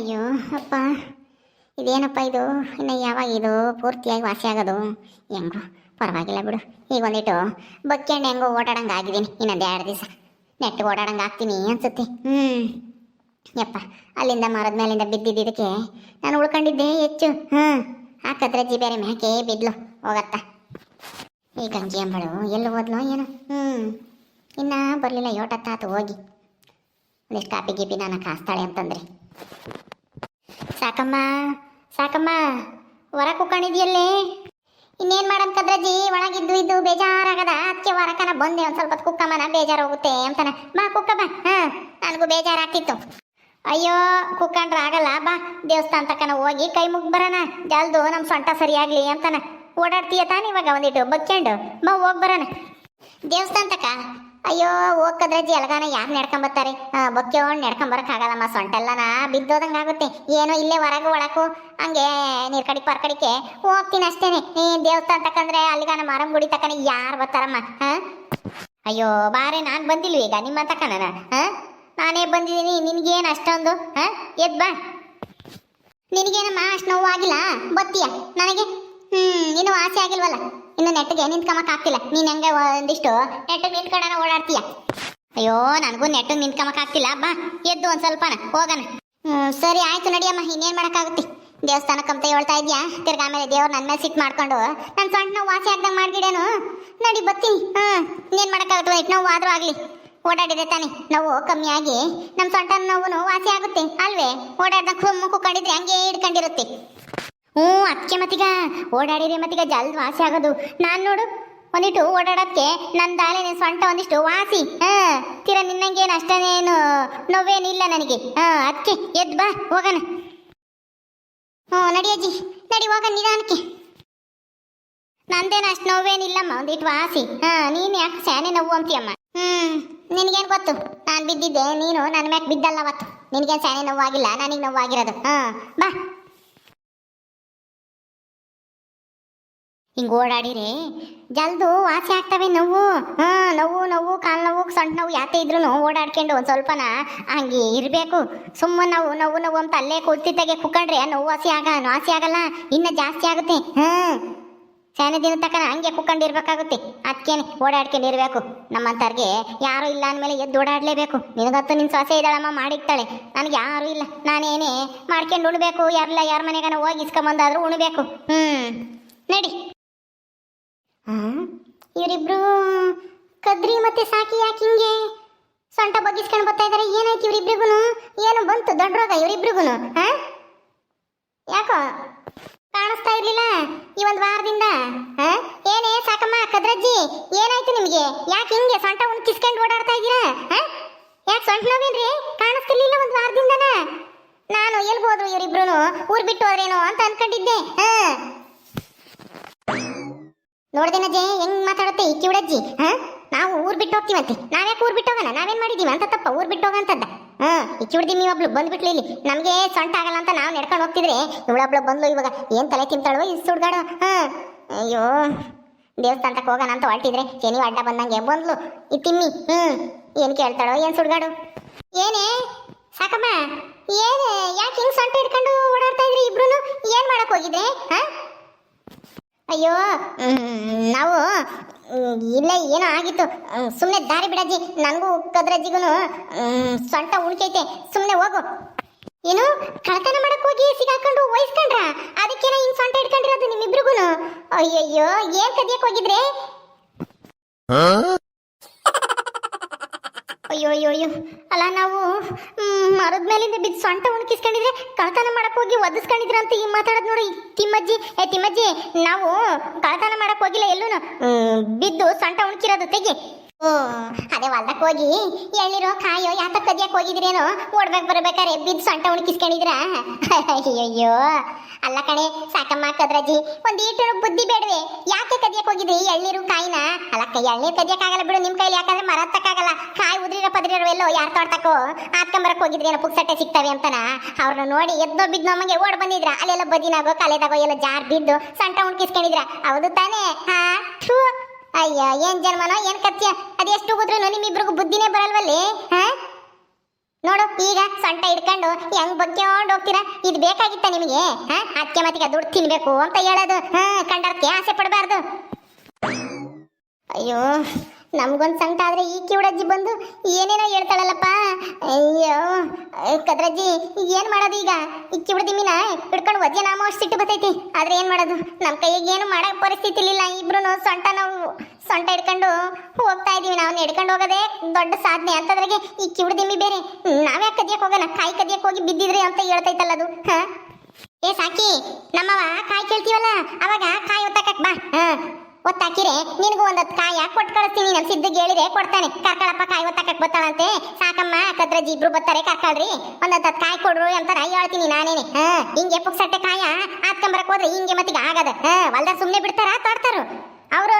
ಅಯ್ಯೋ, ಅಪ್ಪ. ಇದೇನಪ್ಪ ಇದು? ಇನ್ನು ಯಾವಾಗ ಇದು ಪೂರ್ತಿಯಾಗಿ ವಾಸಿ ಆಗೋದು? ಹೆಂಗೋ, ಪರವಾಗಿಲ್ಲ ಬಿಡು. ಈಗ ಒಂದಿಟ್ಟು ಬಕ್ಕೆಂಡು ಹೆಂಗೋ ಓಡಾಡಂಗೆ ಆಗಿದ್ದೀನಿ. ಇನ್ನೊಂದು ಎರಡು ದಿವಸ. ನೆಟ್ಟು ಓಡಾಡಂಗೆ ಆಗ್ತೀನಿ ಅನ್ಸುತ್ತೆ. ಹ್ಞೂ ಯಪ್ಪ, ಅಲ್ಲಿಂದ ಮರದ ಮೇಲಿಂದ ಬಿದ್ದಿದ್ದಕ್ಕೆ ನಾನು ಉಳ್ಕೊಂಡಿದ್ದೆ ಹೆಚ್ಚು. ಹ್ಞೂ ಹಾಕಿದ್ರೆ ಜಿ ಬೇರೆ ಮ್ಯಾಕೆ ಬಿದ್ಲು. ಹೋಗತ್ತ? ಈ ಗಂಜಿ ಅಂಬಳು, ಎಲ್ಲಿ ಹೋದ್ಲು ಏನು? ಹ್ಞೂ ಇನ್ನ ಬರಲಿಲ್ಲ, ಯೋಟತ್ತಾತು ಹೋಗಿ. ಒಂದಿಷ್ಟು ಕಾಪಿ ಗೀಪಿ ನಾನು ಕಾಸ್ತಾಳೆ ಅಂತಂದ್ರೆ. ಸಾಕಮ್ಮ ಸಾಕಮ್ಮ ಹೊರ ಕುಕ್ಕೊಂಡಿದ್ಯಲ್ಲೇ ಇನ್ನೇನ್ ಮಾಡಮ್ ಒಳಗಿದ್ದು ಇದ್ದು ಬೇಜಾರಾಗದ. ಅದಕ್ಕೆ ಹೊರಕನ ಬಂದೆ, ಒಂದ್ ಸ್ವಲ್ಪ ಕುಕ್ಕಮ್ಮನ ಬೇಜಾರು ಹೋಗುತ್ತೆ ಅಂತಾನೆ. ಬಾ ಕುಕ್ಕ ಬಾ ಹಾ, ನನಗೂ ಬೇಜಾರಾಗ್ತಿತ್ತು. ಅಯ್ಯೋ, ಕುಕ್ಕಂಡ್ರ ಆಗಲ್ಲ, ಬಾ ದೇವಸ್ಥಾನ ತಕನ ಹೋಗಿ ಕೈ ಮುಗ್ ಬರೋಣ. ಜಲ್ದು ನಮ್ಮ ಸೊಂಟ ಸರಿಯಾಗ್ಲಿ ಅಂತಾನ. ಓಡಾಡ್ತೀಯ ತಾನೇ ಇವಾಗ ಒಂದಿಟ್ಟು? ಬಕ್ಕೊಂಡು ಬಾ ಹೋಗ್ ಬರೋಣ. ದೇವಸ್ಥಾನ ತಕ? ಅಯ್ಯೋ ಹೋಗದ್ರಜ್ಜಿ ಜಲಗಾನ ಯಾರು ನಡ್ಕೊಂಬತ್ತಾರೆ ಬೊಕ್ಕೆಕೊಂಡು ನಡ್ಕೊಂಬರಕ್ಕಾಗಲ್ಲಮ್ಮ ಸೊಂಟೆಲ್ಲನ. ಬಿದ್ದೋದಂಗೆ ಆಗುತ್ತೆ. ಏನೋ ಇಲ್ಲೇ ಹೊರಗೆ ಒಳಕು. ಹಂಗೆ ನೀರ್ ಕಡಿಕ್ ಪರ್ಕಡಿಕೆ ಹೋಗ್ತೀನಿ ಅಷ್ಟೇನೆ. ನೀ ದೇವಸ್ಥಾನ ತಕಂದ್ರೆ ಅಲ್ಲಿಗಾನ ಮಾರಂ ಗುಡಿ ತಕನ ಯಾರು ಬರ್ತಾರಮ್ಮ ಅಯ್ಯೋ, ಬಾರೆ ನಾನು ಬಂದಿಲ್ವ ಈಗ ನಿಮ್ಮ ತಕನ ಹಾ ನಾನೇ ಬಂದಿದ್ದೀನಿ, ನಿನಗೇನು ಅಷ್ಟೊಂದು ಹಾ ಎದ್ ಬಾ. ನಿನಗೇನಮ್ಮ ಅಷ್ಟು ನೋವು ಆಗಿಲ್ಲ? ಬತ್ತೀಯ ನನಗೆ? ಹ್ಮ್, ಇನ್ನು ಆಸೆ ಆಗಿಲ್ವಲ್ಲ? ಇನ್ನು ನೆಟ್ಟಿಗೆ ನಿಂತ್ಕಮಕ್ ಆಗ್ತಿಲ್ಲ. ನೀನ್ ಹೆಂಗೆ ಒಂದಿಷ್ಟು ನೆಟ್ಟಿಗೆ ನಿಂತ್ಕೊಂಡಾರ ಓಡಾಡ್ತೀಯ? ಅಯ್ಯೋ, ನನಗೂ ನೆಟ್ ನಿಂತ್ಕಮಕ್ ಆಗ್ತಿಲ್ಲ. ಬಾ, ಎದ್ದು ಒಂದ್ ಸ್ವಲ್ಪನ, ಹೋಗಣ. ಹ್ಮ್, ಸರಿ, ಆಯ್ತು ನಡಿಯಮ್ಮ, ಇನ್ನೇನ್ ಮಾಡಕ್ಕಾಗುತ್ತೆ? ದೇವಸ್ಥಾನಕ್ಕೆ ಅಂತ ಹೇಳ್ತಾ ಇದ್ಯಾ? ತಿರ್ಗ ಆಮೇಲೆ ದೇವ್ರು ನನ್ನ ಮೇಲೆ ಸಿಟ್ ಮಾಡ್ಕೊಂಡು ನನ್ನ ಸೊಂಟ ನೋವು ವಾಸಿ ಆಗ್ದಂಗೆ ಮಾಡ್ಗಿಡೇನು ನಡಿ ಬತ್ತೀನಿ ಹ್ಮ್, ಇನ್ನೇನ್ ಮಾಡಕ್ಕಾಗುತ್ತೆ? ಒಂದಿಟ್ಟು ನೋವು ಆದ್ರೂ ಆಗ್ಲಿ. ಓಡಾಡಿದೆ ತಾನೆ, ನೋವು ಕಮ್ಮಿ ಆಗಿ ನಮ್ ಸೊಂಟ ನೋವು ವಾಸಿ ಆಗುತ್ತೆ, ಅಲ್ವೇ? ಓಡಾಡ್ದಾಗ ಕುಮ್ಮು ಕುಕ್ಕೊಂಡಿದ್ರೆ ಹಂಗೆ ಹಿಡ್ಕೊಂಡಿರುತ್ತೆ. ಹ್ಞೂ ಅದಕ್ಕೆ ಮತ್ತೀಗ ಓಡಾಡಿರಿ ಮತ್ತೀಗ ಜಲ್ದ್ ವಾಸಿ ಆಗೋದು. ನಾನು ನೋಡು, ಒಂದಿಟ್ಟು ಓಡಾಡೋಕ್ಕೆ ನನ್ನ ದಾಳಿನ ಸೊಂಟ ಒಂದಿಷ್ಟು ವಾಸಿ. ಹಾಂ, ತೀರ ನಿನ್ನಂಗೇನು ಅಷ್ಟೇನೇನು ನೋವೇನಿಲ್ಲ ನನಗೆ. ಹಾಂ ಅದಕ್ಕೆ ಎದ್ದು ಬಾ, ಹೋಗೋಣ. ಹ್ಞೂ, ನಡಿ ಅಜ್ಜಿ, ನಡಿ ಹೋಗೋಣ ನಿಧಾನಕ್ಕೆ. ನಂದೇನು ಅಷ್ಟು ನೋವೇನಿಲ್ಲಮ್ಮ ಒಂದಿಟ್ಟು ವಾಸಿ. ಹಾಂ, ನೀನು ಯಾಕೆ ಸ್ಯಾನೆ ನೋವು ಅಂತೀಯಮ್ಮ? ಹ್ಞೂ, ನಿನಗೇನು ಗೊತ್ತು? ನಾನು ಬಿದ್ದಿದ್ದೆ, ನೀನು ನನ್ನ ಮ್ಯಾಕ್ ಬಿದ್ದಲ್ಲ ಅವತ್ತು. ನಿನಗೇನು ಸ್ಯಾನೆ ನೋವಾಗಿಲ್ಲ, ನನಗೆ ನೋವಾಗಿರೋದು. ಹಾಂ ಬಾ. ಹಿಂಗೆ ಓಡಾಡಿರಿ. ಜಲ್ದು ವಾಸಿ ಆಗ್ತವೆ ನೋವು. ಹಾಂ, ನೋವು ನೋವು, ಕಾಲು ನೋವು ಸಣ್ಣ ನೋವು ಯಾತೆ ಇದ್ರೂ ಓಡಾಡ್ಕೊಂಡು ಒಂದು ಸ್ವಲ್ಪನ ಹಂಗೆ ಇರಬೇಕು. ಸುಮ್ಮನೆ ನಾವು ನೋವು ನೋವು ಅಂತ ಅಲ್ಲೇ ಕೂತಿದ್ದಾಗೆ ಕುಕ್ಕಂಡ್ರೆ ನೋವು ವಾಸಿ ಆಗ ವಾಸಿ ಆಗಲ್ಲ. ಇನ್ನು ಜಾಸ್ತಿ ಆಗುತ್ತೆ. ಹಾಂ ಶಾನೆ ದಿನ ತಕನ ಹಂಗೆ ಕುಕ್ಕಂಡಿರ್ಬೇಕಾಗುತ್ತೆ ಅದಕ್ಕೇನೆ ಓಡಾಡ್ಕೊಂಡಿರ್ಬೇಕು ನಮ್ಮಂಥವ್ರಿಗೆ ಯಾರು ಇಲ್ಲ ಅಂದಮೇಲೆ ಎದ್ದು ಓಡಾಡಲೇಬೇಕು. ನಿನಗತ್ತು ನಿನ್ನ ಸೊಸೆ ಇದ್ದಾಳಮ್ಮ ಮಾಡಿಕ್ತಾಳೆ ನನಗೆ ಯಾರು ಇಲ್ಲ. ನಾನೇನೇ ಮಾಡ್ಕೊಂಡು ಉಣ್ಬೇಕು. ಯಾರಲ್ಲ ಯಾರ ಮನೆಗನ ಹೋಗಿ ಇಸ್ಕೊಂಬಂದಾದ್ರೂ ಉಣಬೇಕು. ಹ್ಞೂ ನಡಿ. ಇವರಿಬ್ರು ಕದ್ರಿ ಮತ್ತೆ ಸಾಕಿ ಯಾಕೆ ಹಿಂಗೆ ಸೊಂಟ ಬಗ್ಗಿಸ್ಕೊಂಡು ಬರ್ತಾ ಇದಾರೆ? ಏನಾಯ್ತು ಇವರಿಬ್ರಿಗೂ ಏನು ಬಂತು? ದೊಡ್ಡ ರೋಗ ಇವರಿಬ್ರಿಗೂ ಯಾಕೋ? ಕಾಣಿಸ್ತಾ ಇರ್ಲಿಲ್ಲ ಈ ಒಂದು ವಾರದಿಂದ ಏನೇ ಸಾಕಮ್ಮ, ಕದ್ರಜ್ಜಿ, ಏನಾಯ್ತು ನಿಮಗೆ? ಯಾಕೆ ಹಿಂಗೆ ಸೊಂಟ ಒಂದು ಕಿಸ್ಕೊಂಡು ಓಡಾಡ್ತಾ ಇದ್ದೀರಾ ಯಾಕೆ ಸೊಂಟ ನೋವೇನ್ರಿ ಕಾಣಿಸ್ತಿರ್ಲಿಲ್ಲ ಒಂದು ವಾರದಿಂದನ? ನಾನು ಎಲ್ಲಿ ಹೋದ್ರು ಇವರಿಬ್ರು ಊರ್ ಬಿಟ್ಟು ಹೋದ್ರೇನೋ ಅಂತ ಅನ್ಕೊಂಡಿದ್ದೆ ಹಾ ನೋಡ್ದೇನಜ್ಜೆ ಹೆಂಗ್ ಮಾತಾಡುತ್ತೆ ಈ ಕಿವುಡಜ್ಜಿ, ಹಾ? ನಾವು ಊರ್ ಬಿಟ್ಟು ಹೋಗ್ತೀವಂತೆ ನಾವ್ಯಾಕೆ ಊರ್ ಬಿಟ್ಟು ಹೋಗೋಣ ನಾವೇನ್ ಮಾಡಿದೀವಿ ಅಂತ ತಪ್ಪ, ಊರ್ ಬಿಟ್ಟು ಹೋಗಂತದ್ದ. ಹಾ, ಈ ನೀವ್ ಒಬ್ಳು ಬಂದ್ಬಿಟ್ಲಿ ಇಲ್ಲಿ. ನಮಗೆ ಸೊಂಟ ಆಗಲ್ಲ ಅಂತ ನಾವು ನಡ್ಕೊಂಡು ಹೋಗ್ತಿದ್ರೆ ಇವಳೊಬ್ಳು ಬಂದ್ಲು ಇವಾಗ, ಏನ್ ತಲೆ ತಿಂತಾಳೋ ಈ ಹುಡ್ಗಾಡ ಹಾ? ಅಯ್ಯೋ ದೇವಸ್ಥಾನಕ್ಕೆ ಹೋಗೋಣ ಅಂತ ಹೊರಟಿದ್ರೆ, ಶನಿ ಅಡ್ಡ ಬಂದಂಗೆ ಬಂದ್ಲು. ಈ ತಿಮ್ಮಿ ಹ್ಮ್ ಏನ್ ಕೇಳ್ತಾಳೋ, ಏನ್ ಸುಡ್ಗಾಡು? ಏನೇ, ಸಾಕಮ್ಮ, ಏನ್, ಯಾಕೆ ಹಿಂಗ್ ಸೊಂಟ ಹಿಡ್ಕೊಂಡು ಓಡಾಡ್ತಾ ಇದ್ರಿ ಇಬ್ರು ಏನ್ ಮಾಡಕ್ ಹೋಗಿದ್ರೆ, ಹಾ? ಅಯ್ಯೋ ನಾವು ಇಲ್ಲ ಏನೋ ಆಗಿತ್ತು. ಸುಮ್ಮನೆ ದಾರಿ ಬಿಡಜ್ಜಿ. ನನಗೂ ಕದ್ರಜ್ಜಿಗೂ ಸೊಂಟ ಉಳ್ಕೈತೆ ಸುಮ್ಮನೆ ಹೋಗು. ಏನು? ಕಳ್ತನ ಮಾಡಕ್ ಹೋಗಿ ಸಿಗಾಕೊಂಡು ವಹಿಸ್ಕೊಂಡ್ರ ಅದಕ್ಕೇನ ಹಿಂಗ್ ಸೊಂಟ ಇಟ್ಕೊಂಡಿರೋದು ನಿಮ್ಮಿಬ್ರಿಗೂ ಅಯ್ಯಯ್ಯೋ ಏನ್ ಕದಿಯಕ್ ಹೋಗಿದ್ರೆ? ಅಯ್ಯೋ ಅಯ್ಯೋ ಅಯ್ಯೋ ಅಲ್ಲ, ನಾವು ಮರದ ಮೇಲಿಂದ ಬಿದ್ದು ಸೊಂಟ ಉಣಕಿಸ್ಕೊಂಡಿದ್ರೆ ಕಳ್ತನ ಮಾಡಕ್ ಹೋಗಿ ಒದಿಸ್ಕೊಂಡಿದ್ರ ಅಂತ ಈ ಮಾತಾಡೋದು ನೋಡಿ. ತಿಮ್ಮಜ್ಜಿ, ಏ ತಿಮ್ಮಜ್ಜಿ, ನಾವು ಕಳ್ತನ ಮಾಡಕ್ ಹೋಗಿಲ್ಲ ಎಲ್ಲೂ ಬಿದ್ದು ಸೊಂಟ ಉಣ್ಕಿರೋದು ತೆಗಿ. ಅದೇ ಹೊಲ್ದಕ್ಕೆ ಹೋಗಿ ಎಳ್ಳಿರೋ ಕಾಯೋ ಯಾತ ಕದಿಯಕ್ ಹೋಗಿದ್ರೇನೋ? ಓಡ್ಬೇಕು ಬರ್ಬೇಕಾರೆ ಬಿದ್ದು ಸೊಂಟ ಉಣ್ಕಿಸ್ಕೊಂಡಿದ್ರ ಅಯ್ಯಯ್ಯೋ. ಅಲ್ಲ ಕಣೆ, ಸಾಕಮ್ಮ ಕದ್ರಾಜಿ ಒಂದ್ ಈಟು ಬುದ್ಧಿ ಬೇಡವೆ. ಯಾಕೆ ಕದಿಯಕ್ ಹೋಗಿದ್ರಿ ಎಳ್ಳಿರು ಕಾಯಿನ? ಅಲ್ಲ ಕೈ ಎಳ್ನೀರು ಕದಿಯಕ್ಕಾಗಲ್ಲ ಬಿಡು, ನಿಮ್ ಕೈಲಿ ಯಾಕಂದ್ರೆ ಮರ ತಕ್ಕಾಗಲ್ಲ ಕಾಯಿ ಉದ್ರಿರ ಪದ್ರಿರೋ ಎಲ್ಲೋ ಯಾರು ತೋಟಕ್ಕೋ? ಆತ್ಕೊಂಬರಕ್ಕೆ ಹೋಗಿದ್ರಿ ಏನೋ ಪುಕ್ಸಟ್ಟೆ ಸಿಗ್ತವೆ ಅಂತನ? ಅವ್ರನ್ನ ನೋಡಿ ಎದ್ದೋ ಬಿದ್ದು ನಮಗೆ ಓಡ್ ಬಂದಿದ್ರ? ಅಲ್ಲೆಲ್ಲ ಬದಿನಾಗೋ, ಕಲೆದಾಗೋ, ಎಲ್ಲ ಜಾರ್ ಬಿದ್ದು ಸೊಂಟ ಉಣ್ಕಿಸ್ಕೊಂಡಿದ್ರ ಹೌದು ತಾನೇ. ಹಾ ಥೂ. ಅಯ್ಯ, ಏನ್ ಜನ್ಮನೋ ಏನ್ ಕತ್ಯ? ಅದೆಷ್ಟು ಹೋದ್ರು ನಿಮ್ಮಿಬ್ರಿಗೂ ಬುದ್ಧಿನೇ ಬರಲ್ವಲ್ಲಿ, ಹಾ? ನೋಡು, ಈಗ ಸೊಂಟ ಹಿಡ್ಕೊಂಡು ಹೆಂಗ್ ಬಗ್ಗೆ ಹೋಗ್ತೀರಾ? ಇದು ಬೇಕಾಗಿತ್ತ ನಿಮಗೆ? ಹಾ? ಅದಕ್ಕೆ ಮತ್ತಿಗೆ ದುಡ್ಡು ತಿನ್ಬೇಕು ಅಂತ ಹೇಳೋದು, ಹಾ? ಕಂಡಕ್ಕೆ ಆಸೆ ಪಡಬಾರ್ದು. ಅಯ್ಯೋ, ನಮ್ಗೊಂದ್ ಸಂಕಟ ಆದ್ರೆ ಈ ಕಿವಡಜ್ಜಿ ಬಂದು ಏನೇನೋ ಹೇಳ್ತಾಳಲ್ಲಪ್ಪ. ಅಯ್ಯೋ ಕದ್ರಜ್ಜಿ, ಏನ್ ಮಾಡೋದು ಈಗ? ಈ ಕಿವುಡದಿಮ್ಮಿನ ಹಿಡ್ಕೊಂಡು ಒದ್ದೆ ನಾಮ ಅಷ್ಟು ಸಿಟ್ಟು ಬರ್ತೈತಿ. ಆದ್ರೆ ಏನ್ ಮಾಡೋದು? ನಮ್ ಕೈಗೆ ಏನು ಮಾಡೋ ಪರಿಸ್ಥಿತಿ ಇಲ್ಲ ಇಬ್ರು ಸೊಂಟ ನಾವು, ಸೊಂಟ ಹಿಡ್ಕೊಂಡು ಹೋಗ್ತಾ ಇದೀವಿ. ನಾವು ಹಿಡ್ಕೊಂಡು ಹೋಗೋದೇ ದೊಡ್ಡ ಸಾಧನೆ. ಅಂತದ್ರಾಗೆ ಈ ಕಿವುಡದಿಮ್ಮಿ ಬೇರೆ. ನಾವ್ಯಾಕೆ ಕದಿಯಕ್ ಹೋಗೋಣ? ಕಾಯಿ ಕದಿಯಕ್ ಹೋಗಿ ಬಿದ್ದಿದ್ರಿ ಅಂತ ಹೇಳ್ತೈತಲ್ಲ ಅದು. ಹಾ? ಏ, ಸಾಕಿ ನಮ್ಮವ ಕಾಯಿ ಕೇಳ್ತೀವಲ್ಲ? ಅವಾಗ ಕಾಯಿ ಒತ್ತಕಕ್ ಬಾ. ಹಾ. ಒತ್ತಾಕಿರೆ, ನಿನಗೂ ಒಂದತ್ತು ಕಾಯ ಕೊಟ್ಟು ಕಳಿಸ್ತೀನಿ ನಮ್ಮ ಸಿದ್ಧಿಗೆ ಹೇಳಿದ್ರೆ ಕೊಡ್ತಾನೆ. ಕರ್ಕಳಪ್ಪ ಕಾಯಿ ಒತ್ತಾಕಕ್ ಬತ್ತಾಳಂತೆ ಸಾಕಮ್ಮ ಕದ್ರಜಿ ಇಬ್ರು ಬರ್ತಾರೆ, ಕರ್ಕಳ್ರಿ. ಒಂದತ್ತು ಕಾಯಿ ಕೊಡ್ರು ಅಂತ ನಾ ಹೇಳ್ತೀನಿ ನಾನೇನೆ. ಹಾ, ಹಿಂಗೆ ಪುಕ್ಸಟ್ಟೆ ಕಾಯ ಹಾಕ್ಕೊಂಬರಕ್ ಹೋದ್ರೆ ಹಿಂಗೆ ಮತ್ತಿಗೆ ಆಗದ. ಹೊಲ್ದಾಗ ಸುಮ್ಮನೆ ಬಿಡ್ತಾರ ತೊಡ್ತಾರು? ಅವ್ರು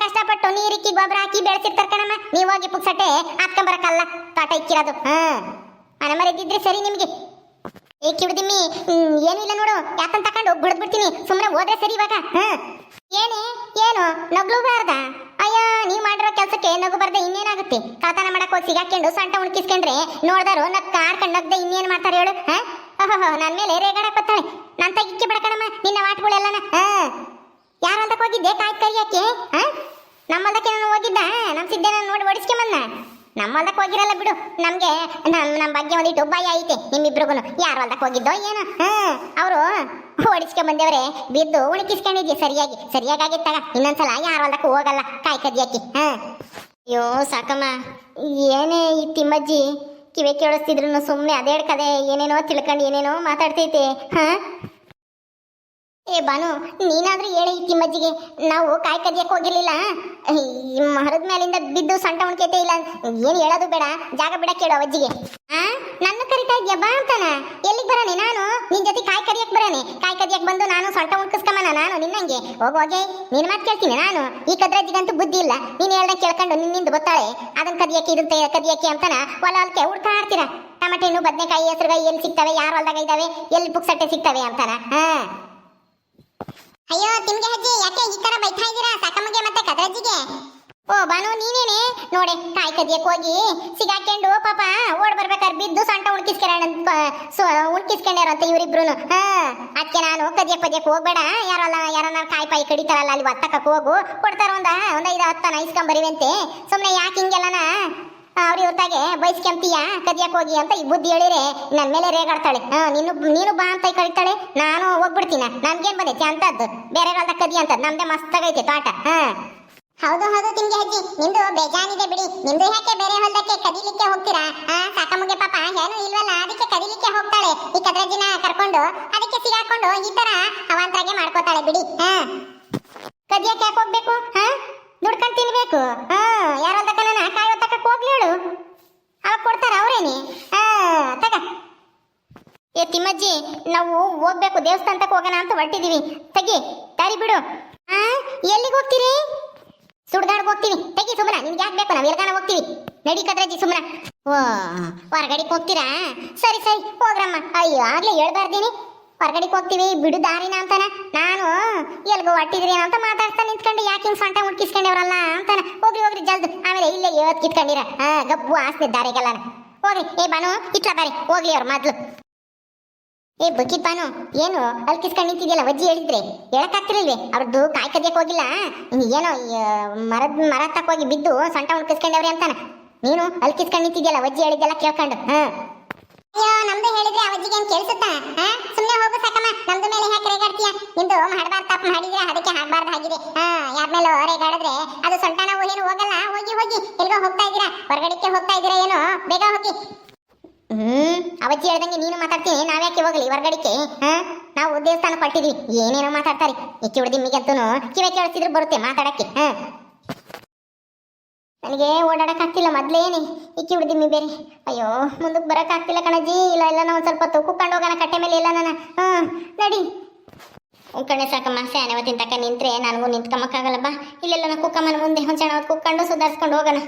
ಕಷ್ಟಪಟ್ಟು ನೀರಿಕ್ಕಿ ಗೊಬ್ಬರ ಹಾಕಿ ಬೆಳೆಸಿರ್ತಾರ ಕಣಮ್ಮ. ನೀವು ಹೋಗಿ ಪುಕ್ಸಟ್ಟೆ ಹಾಕ್ಕೊಂಬರಕ್ಕಲ್ಲ ತೋಟ ಇಕ್ಕಿರೋದು. ಹಾ ಮನೆ ಇದ್ದಿದ್ರೆ ಸರಿ ನಿಮಗೆ. ಏ ಕಿಡ್ದಿಮ್ಮಿ ಏನೂ ಇಲ್ಲ ನೋಡು. ಯಾಕಂತ ತಕೊಂಡು ಬಿಡ್ದು ಬಿಡ್ತೀನಿ ಸುಮ್ಮನೆ ಹೋದ್ರೆ ಸರಿ ಇವಾಗ. ಹ. ಏನು ನಗ್ಲು ಬಾರ್ದ? ಅಯ್ಯ, ನೀ ಮಾಡಿರೋ ಕೆಲಸಕ್ಕೆ ನಗು ಬರ್ದೆ ಇನ್ನೇನಾಗುತ್ತೆ? ಕಾತಾನ ಮಾಡಕ್ ಹೋಗಿ ಸಿಗಾಕೊಂಡು ಸೊಂಟ ಉಣ್ಕಿಸ್ಕೊಂಡ್ರೆ ನೋಡ್ದಾರು ನಗ್ ಕಾಡ್ಕೊಂಡು ನಗ್ದೆ ಇನ್ನೇನ್ ಮಾಡ್ತಾರೆ ಹೇಳು, ಹಾ? ಓಹೋ ನನ್ ಮೇಲೆ ರೇಗಾಡಕ್ ಬರ್ತಾಳೆ ನನ್ ತಗಿಕ್ಕೆ ಬಿಡಕಣಮ್ಮ, ನಿನ್ನ ವಾಟ್ಗಳೆಲ್ಲನ ಯಾರು ಅಂತ ಹೋಗಿದ್ದೆ ಕಾಯ್ ಕರಿಯಕ್ಕೆ ಹ? ನಮ್ಮಲ್ದಕ್ಕೆ ನಾನು ಹೋಗಿದ್ದ ನಮ್ಮ ಸಿದ್ಧನ ನೋಡಿ ಓಡಿಸ್ಕೊಂಬನ್ನ ಹೊಲಕ್ಕೆ ಹೋಗಿರಲ್ಲ ಬಿಡು. ನಮಗೆ ನಮ್ಮ ನಮ್ಮ ಬಗ್ಗೆ ಒಂದಿಟ್ಟು ಭಯ ಐತೆ ನಿಮ್ಮಿಬ್ರಿಗೂ ಯಾರು ಹೊಲ್ದಕ್ಕೆ ಹೋಗಿದ್ದೋ ಏನು. ಹ್ಮ್. ಅವರು ಓಡಿಸ್ಕೊಂಡ್ ಬಂದೇವ್ರೆ, ಬಿದ್ದು ಉಣಕಿಸ್ಕೊಂಡಿದ್ಯ ಸರಿಯಾಗಿ. ಸರಿಯಾಗಿ ಆಗಿತ್ತಾಗ ಇನ್ನೊಂದ್ಸಲ ಯಾರು ಹೊಲ್ದಕ್ಕೆ ಹೋಗಲ್ಲ. ಕಾಯಿ ಕದಿಯಕ್ಕೆ ಹಾಂ ಅಯ್ಯೋ, ಸಾಕಮ್ಮ. ಏನೇ ಈ ತಿಮ್ಮಜ್ಜಿ ಕಿವೆ ಕೇಳಿಸ್ತಿದ್ರು ಸುಮ್ಮನೆ ಅದೇ ಕದೆ. ಏನೇನೋ ತಿಳ್ಕೊಂಡು ಏನೇನೋ ಮಾತಾಡ್ತೈತೆ. ಹಾ? ಏ ಬಾನು, ನೀನಾದ್ರೂ ಹೇಳಿ ಈ ತಿಮ್ಮಜ್ಜಿಗೆ. ನಾವು ಕಾಯಿ ಕದಿಯಕ್ಕೆ ಹೋಗಿರ್ಲಿಲ್ಲ. ಮರದ ಮೇಲಿಂದ ಬಿದ್ದು ಸಂಟ ಉಣ್ಕೈತೆ ಇಲ್ಲ. ಏನು ಹೇಳೋದು ಬೇಡ, ಜಾಗ ಬಿಡ ಕೇಳೋ ಅಜ್ಜಿಗೆ ಆ? ನನ್ನ ಕರಿತಾ ಇದ್ಯಾ ಬಾ ಅಂತಾನ? ಎಲ್ಲಿಗೆ ಬರಾನೆ ನಾನು? ನಿನ್ ಜೊತೆ ಕಾಯಿ ಕದಿಯಕ್ಕೆ ಬರಾನೆ. ಕಾಯಿ ಕದಿಯಕ್ಕೆ ಬಂದು ನಾನು ಸೊಂಟ ಉಣ್ಕಿಸ್ಕೊಂಬನ ನಾನು ನಿನ್ನಂಗೆ. ಹೋಗೋಗೆ ನಿನ್ನ ನಿನ್ ಮಾತು ಕೇಳ್ತೀನಿ ನಾನು. ಈ ಕದ್ರಜ್ಜಿಗಂತೂ ಬುದ್ಧಿ ಇಲ್ಲ. ನೀನ್ ಹೇಳ್ದ ಕೇಳ್ಕೊಂಡು ನಿನ್ನಿಂದ ಗೊತ್ತಾಳೆ. ಅದನ್ನ ಕದಿಯಕ್ಕೆ ಇದನ್ನ ಕದಿಯಕ್ಕೆ ಅಂತಾನ ಹೊಲ ಹೊಲಕ್ಕೆ ಹುಡ್ತಾ ಇರ್ತೀರ ಟಮಟೆ ಹಣ್ಣು, ಬದನೆಕಾಯಿ, ಹೆಸರುಗಾಯಿ ಎಲ್ಲಿ ಸಿಗ್ತವೆ? ಯಾರು ಹೊಲ್ದಾಗ ಇದಾವೆ? ಎಲ್ಲಿ ಪುಕ್ಸಟ್ಟೆ ಸಿಗ್ತವೆ ಅಂತಾನ? ಹಾ. ಅಯ್ಯೋ, ತಿಮ್ಗೆ ಅಜ್ಜಿ, ಯಾಕೆ ಈ ತರ ಬೈತಾ ಇದ್ದೀರಾ? ಸಾಕಮ್ಮಗೆ ಮತ್ತೆ ಕದ್ರಜ್ಜಿಗೆ. ಓ, ಬಾನು, ನೀನೇನೆ? ನೋಡೆ, ಕಾಯಿ ಕದಿಯಕ್ ಹೋಗಿ. ಸಿಗಾಕೊಂಡು ಪಾಪ, ಓಡ್ ಬರ್ಬೇಕಾದ್ರೆ ಬಿದ್ದು ಸೊಂಟ ಉಣ್ಕಿಸ್ಕೊಂಡ ಉಣ್ಕಿಸ್ಕೊಂಡ್ಯಾರಂತ ಇವರಿಬ್ರು ಹಾ ಅದಕ್ಕೆ ನಾನು ಕದಿಯಕ್ ಪದ್ಯಕ್ ಹೋಗ್ಬೇಡ. ಯಾರಲ್ಲ ಯಾರನ್ನ ಕಾಯಿ ಪಾಯಿ ಕಡಿತಾರಲ್ಲ, ಅಲ್ಲಿ ಒತ್ತಕ ಹೋಗು. ಕೊಡ್ತಾರ ಒಂದ, ಒಂದ್ ಐದು, ಹತ್ತನ ಇಸ್ಕೊಂಡ್ ಬರಿವಂತೆ. ಸುಮ್ನೆ ಯಾಕೆ ಹಿಂಗೆಲ್ಲನ? ಅವ್ರ ಇವ್ರದಾಗೆ ಬಯಸ್ಕೊಂತೀಯ ಕದಿಯಕ್ ಹೋಗಿ ಅಂತ ಈ ಬುದ್ಧಿ ಹೇಳಿರೆ ನನ್ ಮೇಲೆ ರೇಗಾಡ್ತಾಳೆ. ನೀನು ನೀನು ಬಾ ಅಂತ ಕಳಿತಾಳೆ ನಾನು ಹೋಗ್ಬಿಡ್ತೀನ? ನನ್ಗೇನ್ ಬಂದೈತಿ ಅಂತದ್ದು? ಬೇರೆ ಕಾಲದ ಕದಿ ಅಂತದ್ ನಮ್ದೇ ಮಸ್ತಾಗೈತೆ ತೋಟ. ಹಾ ಹೌದು ಹೌದು ತಿಂಗೆ ಅಜ್ಜಿ. ನಿಂದು ಬೇಜಾನಿದೆ ಬಿಡಿ. ನಿಂದು ಯಾಕೆ ಬೇರೆ ಹೊಲದಕ್ಕೆ ಕದಿಲಿಕ್ಕೆ ಹೋಗ್ತೀರಾ? ಹಾ ಸಾಕಮ್ಮಗೆ ಪಾಪ. ಏನು ಇಲ್ವಲ್ಲ? ಅದಕ್ಕೆ ಕದಿಲಿಕ್ಕೆ ಹೋಗ್ತಾಳೆ. ಈ ಕದ್ರಜ್ಜಿನ ಕರ್ಕೊಂಡು, ಅದಕ್ಕೆ ಸಿಗಾಕೊಂಡು ಈ ತರ ಅವಾಂತರಾಗೆ ಮಾಡ್ಕೋತಾಳೆ ಬಿಡಿ. ಹಾ ಕದಿಯಕ್ಕೆ ಯಾಕೆ ಹೋಗ್ಬೇಕು? ಹಾ ದುಡ್ಕೊಂಡು ತಿನ್ಬೇಕು? ಹಾ ಯಾರೊಂದಕ್ಕ ನಾನು ಕಾಯಿ ಹೇಳು. ಅವಾಗ ಕೊಡ್ತಾರ ಅವ್ರೇನಿ. ತಗ. ಏ, ತಿಮ್ಮಜ್ಜಿ, ನಾವು ಹೋಗ್ಬೇಕು, ದೇವಸ್ಥಾನಕ್ಕೆ ಹೋಗೋಣ ಅಂತ ಹೊರಟಿದೀವಿ. ತಗಿ, ದಾರಿ ಬಿಡು. ಆ, ಎಲ್ಲಿಗೆ ಹೋಗ್ತೀರಿ? ಸುಡ್ಗಾಡ್ಗೆ ಹೋಗ್ತೀವಿ. ತಗಿ, ಸುಮ್ರ ನಿಮ್ಗೆ ಯಾಕೆ ಬೇಕು? ನಾವು ಎಲ್ಗಾನ ಹೋಗ್ತೀವಿ. ನಡಿ ಕದ್ರಜ್ಜಿ ಸುಮ್ಮನ ಓ, ಹೊರಗಡೆಗೆ ಹೋಗ್ತೀರಾ? ಸರಿ ಸರಿ, ಹೋಗ್ರಮ್ಮ. ಅಯ್ಯೋ, ಆಗ್ಲೇ ಹೇಳ್ಬಾರ್ದೀನಿ. ಹೊರಗಡೆಗೆ ಹೋಗ್ತೀವಿ, ಬಿಡು ದಾರಿನ ಅಂತಾನ. ನಾನು, ಎಲ್ಗೋ ಹೊಟ್ಟಿದ್ರಿ ಅಂತ ಮಾತಾಡ್ತಾ ನಿಂತ್ಕೊಂಡು, ಯಾಕೆ ಹಿಂಗ್ ಸೊಂಟ ಮುಟ್ಕಿಸ್ಕೊಂಡವ್ರಲ್ಲ ಅಂತಾನ. ಹೋಗ್ರಿ ಹೋಗ್ರಿ, ಜಲ್ದ್. ಆಮೇಲೆ ಇಲ್ಲೇ ಇವತ್ತು ಕಿತ್ಕೊಂಡಿರ. ಹಾ ಗಬ್ಬು ಆಸ್ತಿ ದಾರಿಗೆಲ್ಲ. ಹೋಗ್ರಿ, ಏ ಬಾನು, ಇಟ್ಲ ಬಾರಿ. ಹೋಗ್ಲಿ ಅವ್ರ ಮೊದ್ಲು ಏ ಬಕಿತ್ ಬಾನು, ಏನು, ಅಲ್ಲಿ ಕಿಸ್ಕೊಂಡು ನಿಂತಿದ್ಯಲ್ಲ, ವಜ್ಜಿ ಹೇಳಿದ್ರೆ? ಹೇಳಕ್ಕಾಗ್ತಿರಲ್ವೇ ಅವ್ರದ್ದು ಕಾಯಿ ಕದಿಯಕ್ಕೆ ಹೋಗಿಲ್ಲ? ಏನೋ ಮರದ, ಮರ ತಕ್ಕೋಗಿ ಬಿದ್ದು ಸೊಂಟ ಹುಡ್ಕಿಸ್ಕೊಂಡವ್ರಿ ಅಂತಾನ. ನೀನು, ಅಲ್ಲಿ ಕಿಸ್ಕೊಂಡು ನಿಂತಿದ್ಯಲ್ಲ, ವಜ್ಜಿ ಹೇಳಿದ್ದೆಲ್ಲ ಕೇಳ್ಕೊಂಡು, ಹಾ. ಅಯ್ಯೋ, ನಮ್ದು ಹೇಳಿದ್ರೆ ಆ ವಜ್ಜಿಗೆ ಏನ್ ಕೇಳಿಸುತ್ತಾ ಹಾ ಸುಮ್ನೆ ಹೋಗು ಸಾಕಮ್ಮ, ನಮ್ದು ಮೇಲೆ ಯಾಕೆ ರೇಗಾಡ್ತೀಯ? ನಿಂದು ಮಾಡಬಾರ್ದು ತಪ್ಪು ಮಾಡಿದ್ರೆ ಅದಕ್ಕೆ ಹಾಕ್ಬಾರ್ದು ಆಗಿದೆ ಹಾ ಯಾರ ಮೇಲೆ ರೇಗಾಡಿದ್ರೆ ಅದು ಸೊಂಟ ನಾವು ಏನು ಹೋಗಲ್ಲ. ಹೋಗಿ ಹೋಗಿ. ಎಲ್ಗೋ ಹೋಗ್ತಾ ಇದ್ದೀರಾ? ಹೊರಗಡೆಕ್ಕೆ ಹೋಗ್ತಾ ಇದ್ದೀರಾ ಏನೋ? ಬೇಗ ಹೋಗಿ. ಹ್ಮ್, ಅವಜ್ಜಿ ಹೇಳ್ದಂಗೆ ನೀನು ಮಾತಾಡ್ತೀನಿ ನಾವ್ಯಾಕೆ ಹೋಗ್ಲಿ ಹೊರಗಡಿಕೆ ಹಾ ನಾವು ದೇವಸ್ಥಾನ ಕೊಟ್ಟಿದ್ವಿ ಏನೇನೋ ಮಾತಾಡ್ತಾರೆ. ಈ ಕಿವಡಿದಿಮ್ಮಿಗಂತೂ ಕಿವೆ ಕೇಳಿಸಿದ್ರು ಬರುತ್ತೆ ಮಾತಾಡಕ್ಕೆ. ಹಾ ನನಗೆ ಓಡಾಡಕ್ಕೆ ಆಗ್ತಿಲ್ಲ ಮೊದ್ಲೇನೆ ಈ ಕಿವಡಿದಿಮ್ಮಿ ಬೇರೆ. ಅಯ್ಯೋ ಮುಂದಕ್ಕೆ ಬರಕ್ಕೆ ಆಗ್ತಿಲ್ಲ ಕಣಜ್ಜಿ ಇಲ್ಲ ಇಲ್ಲ ನಾವು ಸ್ವಲ್ಪ ಹೊತ್ತು ಕುಕ್ಕೊಂಡು ಹೋಗೋಣ, ಕಟ್ಟೆ ಮೇಲೆ ಇಲ್ಲ ನಾನು. ಹ್ಞೂ ನಡಿ. ಉಳ್ಕಣೆ ಸಾಕಮ್ಮ ಸ್ಯಾನೆ ಅವತ್ತಿನ ತಕ್ಕ ನಿಂತ್ರೆ ನನಗೂ ನಿಂತ್ಕೊಂಬಕ್ಕಾಗಲ್ಲ ಬಾ. ಇಲ್ಲೆಲ್ಲ ನಾ ಕುಕ್ಕಮ್ಮನ ಮುಂದೆ ಹೊತ್ತು ಕುಕ್ಕೊಂಡು ಸುಧಾರಿಸ್ಕೊಂಡು ಹೋಗೋಣ.